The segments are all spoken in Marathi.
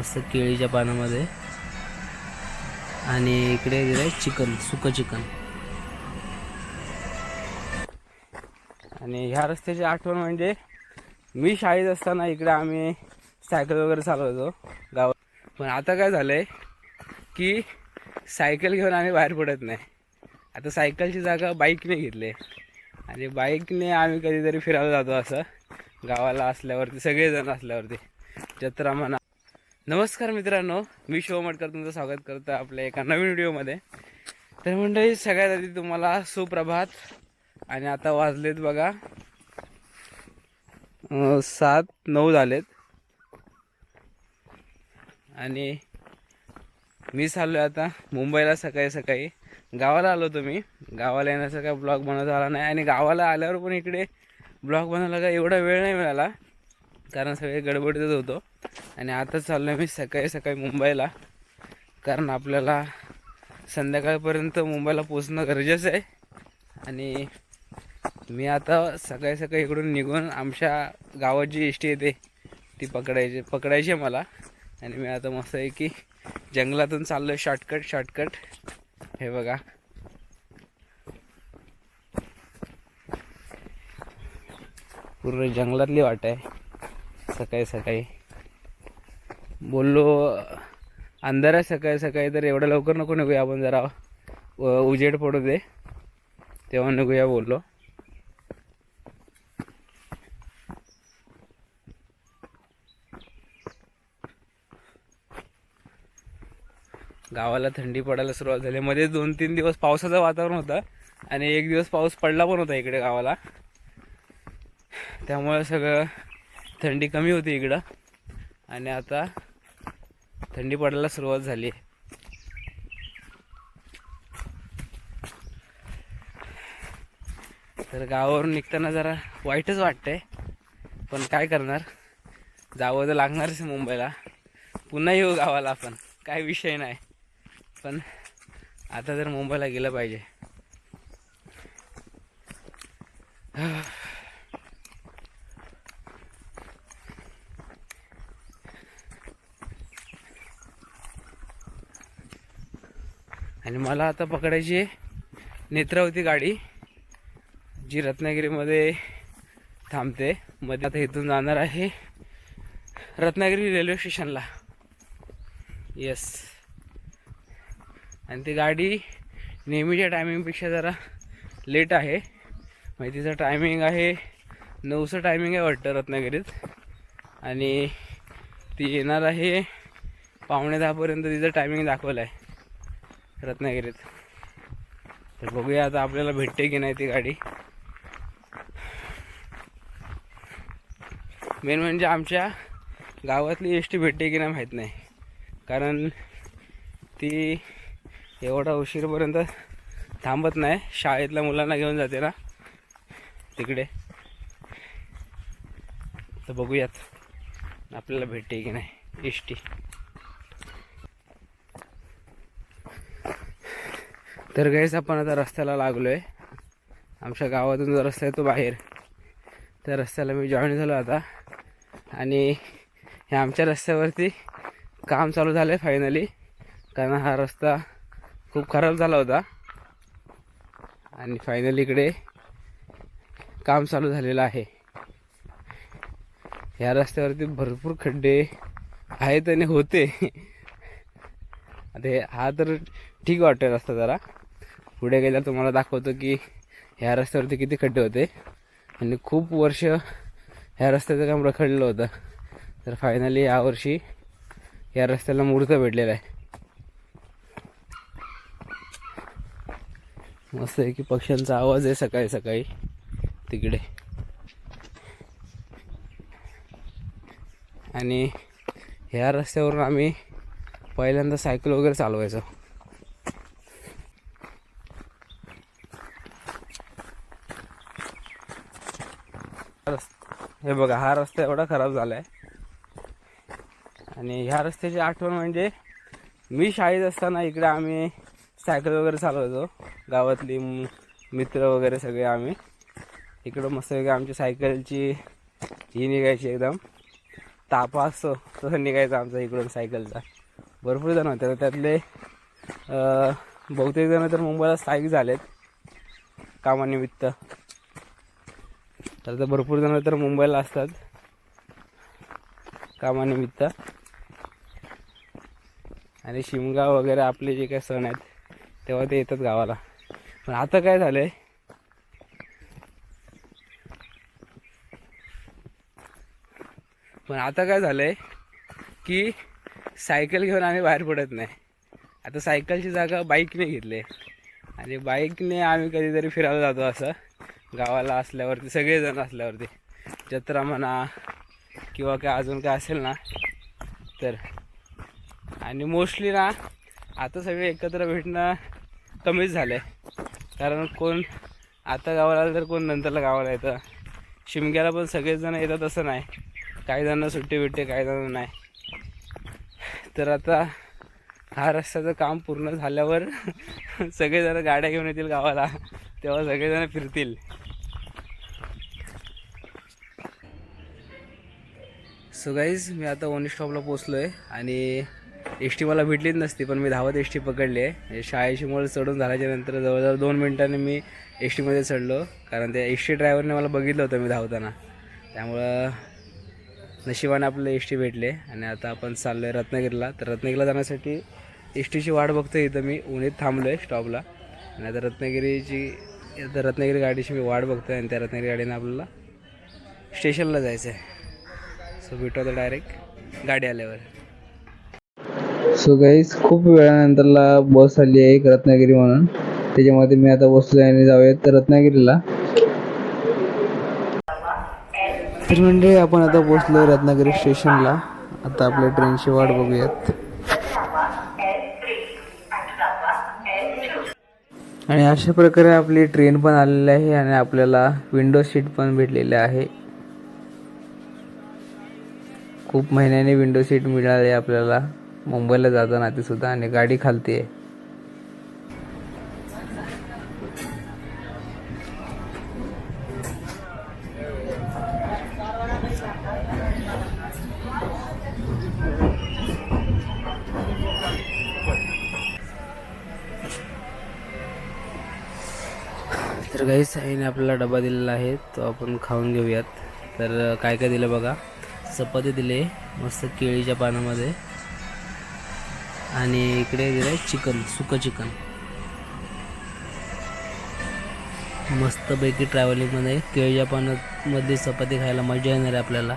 मस्त केळीच्या पानामध्ये. आणि इकडे दिलंय चिकन सुकं चिकन. आणि ह्या रस्त्याची आठवण म्हणजे मी शाळेत असताना इकडे आम्ही सायकल वगैरे चालवायचो गावात पण आता काय झालंय की सायकल घेऊन आम्ही बाहेर पडत नाही. आता सायकलची जागा बाईकने घेतली आणि बाईकने आम्ही कधीतरी फिरायला जातो असं. गावाला असल्यावरती सगळेजण असल्यावरती. जत्रा म्हणा नमस्कार मित्रांनो मी शिवमटकर तुमचं स्वागत करतो आपल्या एका नवीन व्हिडिओमध्ये. तर मंडळी सगळ्यात आधी तुम्हाला सुप्रभात. आणि आता वाजलेत बघा सात नऊ झालेत. आणि मी चाललो आहे आता मुंबईला सकाळी सकाळी. गावाला आलो तुम्ही गावाला येण्याचा काय ब्लॉग बनवता आला नाही. आणि गावाला आल्यावर पण इकडे ब्लॉग बनवायला काय एवढा वेळ नाही मिळाला. कारण सगळे गडबडीतच होतो. आणि आताच चाललो मी सकाळी सकाळी मुंबईला. कारण आपल्याला संध्याकाळपर्यंत मुंबईला पोचणं गरजेचं आहे. आणि मी आता सकाळी सकाळी इकडून निघून आमच्या गावात जी एस टी येते. ती पकडायची पकडायची आहे मला. आणि मी आता मस्त आहे की जंगलातून चाललो शॉर्टकट शॉर्टकट हे बघा. पूर्ण जंगलातली वाट आहे. सकाळी सकाळी. बोललो अंधार आहे सकाळी सकाळी तर एवढं लवकर नको निघूया आपण जरा. उजेड पडू दे. तेव्हा निघूया बोललो. गावाला थंडी पडायला सुरुवात झाली. मध्ये दोन तीन दिवस पावसाचं वातावरण होतं आणि एक दिवस पाऊस पडला पण होता इकडे गावाला. त्यामुळे सगळं थंडी कमी होती इकडं. आणि आता थंडी पडायला सुरुवात झाली. तर गावावरून निघताना जरा वाईटच वाटतंय. पण काय करणार? जावं तर लागणारच मुंबईला. पुन्हा येऊ गावाला आपण. काय विषय नाही. पण आता जर मुंबईला गेलं पाहिजे. आणि मला आता पकडायची आहे नेत्रावती गाडी जी रत्नागिरीमध्ये थांबते. मध्ये आता इथून जाणार आहे रत्नागिरी रेल्वे स्टेशनला येस आणि ती गाडी नेहमीच्या टायमिंगपेक्षा जरा लेट आहे. म्हणजे तिचं टायमिंग आहे नऊचं टायमिंग आहे वाटतं रत्नागिरीत. आणि ती येणार आहे पावणे दहापर्यंत तिचं टायमिंग दाखवलं आहे रत्नागिरीत. तर बघूया आता आपल्याला भेटते की नाही ती गाडी. मेन म्हणजे आमच्या गावातली एस टी भेटते की नाही माहीत नाही. कारण ती एवढा उशीरपर्यंत थांबत नाही. शाळेतल्या मुलांना घेऊन जाते ना. तिकडे. तर बघूयात आपल्याला भेटते की नाही. एस टी तर गैस आपण आता रस्त्याला लागलो आहे आमच्या गावातून जो रस्ता येतो बाहेर. त्या रस्त्याला मी जॉईन झालो आता. आणि हे आमच्या रस्त्यावरती काम चालू झालं आहे फायनली कारण हा रस्ता खूप खराब झाला होता. आणि फायनली इकडे काम चालू झालेलं आहे. ह्या रस्त्यावरती भरपूर खड्डे आहेत आणि होते. आता हा तर ठीक वाटतोय रस्ता जरा. पुढे गेल्यावर तुम्हाला दाखवतो की ह्या रस्त्यावरती किती खड्डे होते. आणि खूप वर्ष ह्या रस्त्याचं काम रखडलेलं होतं. तर फायनली यावर्षी या रस्त्याला मुहूर्त भेटलेला आहे. मस्त आहे की पक्ष्यांचा आवाज आहे सकाळी सकाळी तिकडे. आणि ह्या रस्त्यावरून आम्ही पहिल्यांदा सायकल वगैरे चालवायचो. हे बघा हा रस्ता एवढा खराब झाला आहे आणि ह्या रस्त्याची आठवण म्हणजे मी शाळेत असताना इकडे आम्ही सायकल वगैरे चालवायचो. गावातली मित्र वगैरे सगळे आम्ही. इकडं मस्त आमची सायकलची ही निघायची एकदम. तापा असतो तसं निघायचा आमचा इकडून सायकलचा. भरपूर जण होते. तर त्यातले बहुतेक जण तर मुंबईला स्थायिक झालेत. कामानिमित्त. तर आता भरपूर जण तर मुंबईला असतात. कामानिमित्त. आणि शिमगा वगैरे आपले जे काही सण आहेत तेव्हा ते येतात गावाला. पण आता काय झालंय? पण आता काय झालंय की सायकल घेऊन आम्ही बाहेर पडत नाही. आता सायकलची जागा बाईकने घेतली आणि बाईकने आम्ही कधीतरी फिरायला जातो असं. गावाला असल्यावरती सगळेजण असल्यावरती. जत्रा म्हणा किंवा काय अजून काय असेल ना तर. आणि मोस्टली ना आता सगळे एकत्र भेटणं कमीच झालं आहे कारण कोण आता गावाला आलं तर कोण नंतरला गावाला येतं? शिमग्याला पण सगळेजण येतात असं नाही. काही जणांना सुट्टी भेटते काही जण नाही. तर आता हा रस्त्याचं काम पूर्ण झाल्यावर सगळेजण गाड्या घेऊन येतील गावाला. तेव्हा सगळेजण फिरतील. सो गाईज मी आता ओनी स्टॉपला पोचलो आहे आणि एस टी मला भेटलीच नसती पण मी धावत एस टी पकडली आहे. शाळेची मुळे चढून झाल्याच्यानंतर जवळजवळ दोन मिनिटांनी मी एस टीमध्ये चढलो कारण त्या एस टी ड्रायव्हरने मला बघितलं होतं मी धावताना. त्यामुळं नशिबाने आपल्याला एस टी भेटले आणि आता आपण चाललो आहे रत्नागिरीला. तर रत्नागिरीला जाण्यासाठी एस टीची वाट बघतो इथं मी उन्हीत थांबलो आहे स्टॉपला आणि आता रत्नागिरीची आता रत्नागिरी गाडीची मी वाट बघतो आहे आणि त्या रत्नागिरी गाडीनं आपल्याला स्टेशनला जायचं आहे सो भेटू आता डायरेक्ट गाडी आल्यावर. सो गाईज खूप वेळानंतरला बस आली आहे एक रत्नागिरी म्हणून. त्याच्यामध्ये मी आता बसलो आणि जाऊयात तर रत्नागिरीला. तर म्हणजे आपण आता पोचलो रत्नागिरी स्टेशनला. आता आपल्या ट्रेनची वाट बघूयात. आणि अशा प्रकारे आपली ट्रेन पण आलेली आहे आणि आपल्याला विंडो सीट पण भेटलेली आहे. खूप महिन्याने विंडो सीट मिळाली आपल्याला. मुंबईला जाताना ती सुद्धा आणि गाडी खालती आहे. तर काही साईने आपल्याला डबा दिलेला आहे तो आपण खाऊन घेऊयात. तर काय काय दिलं बघा? चपाती दिले मस्त केळीच्या पानामध्ये. आणि इकडे दिलं चिकन सुकं चिकन. मस्तपैकी ट्रॅव्हलिंगमध्ये केळीच्या पानामध्ये चपाती खायला मजा येणार आहे आपल्याला.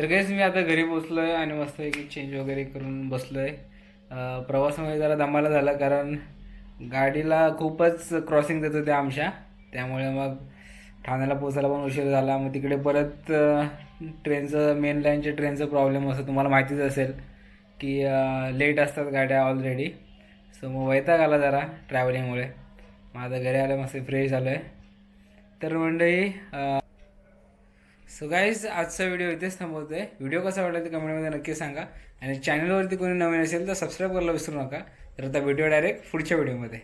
तर काहीच मी आता घरी पोचलो आहे आणि मस्त एक चेंज वगैरे करून बसलो आहे प्रवासामध्ये जरा धमाला झाला कारण गाडीला खूपच क्रॉसिंग देत होत्या आमच्या. त्यामुळे मग ठाण्याला पोचायला पण उशीर झाला. मग तिकडे परत ट्रेनचं मेन लाईनच्या ट्रेनचं प्रॉब्लेम असं तुम्हाला माहितीच असेल की लेट असतात गाड्या ऑलरेडी सो मग वैताग आला जरा ट्रॅव्हलिंगमुळे मग आता घरी आलं मस्त फ्रेश झालो आहे तर मंडळी सो गाईज आजचा व्हिडिओ इथेच आहे व्हिडिओ कसा वाटला ते कमेंटमध्ये नक्की सांगा. आणि चॅनलवरती कोणी नवीन असेल तर सबस्क्राईब करायला विसरू नका. तर आता व्हिडिओ डायरेक्ट पुढच्या व्हिडिओमध्ये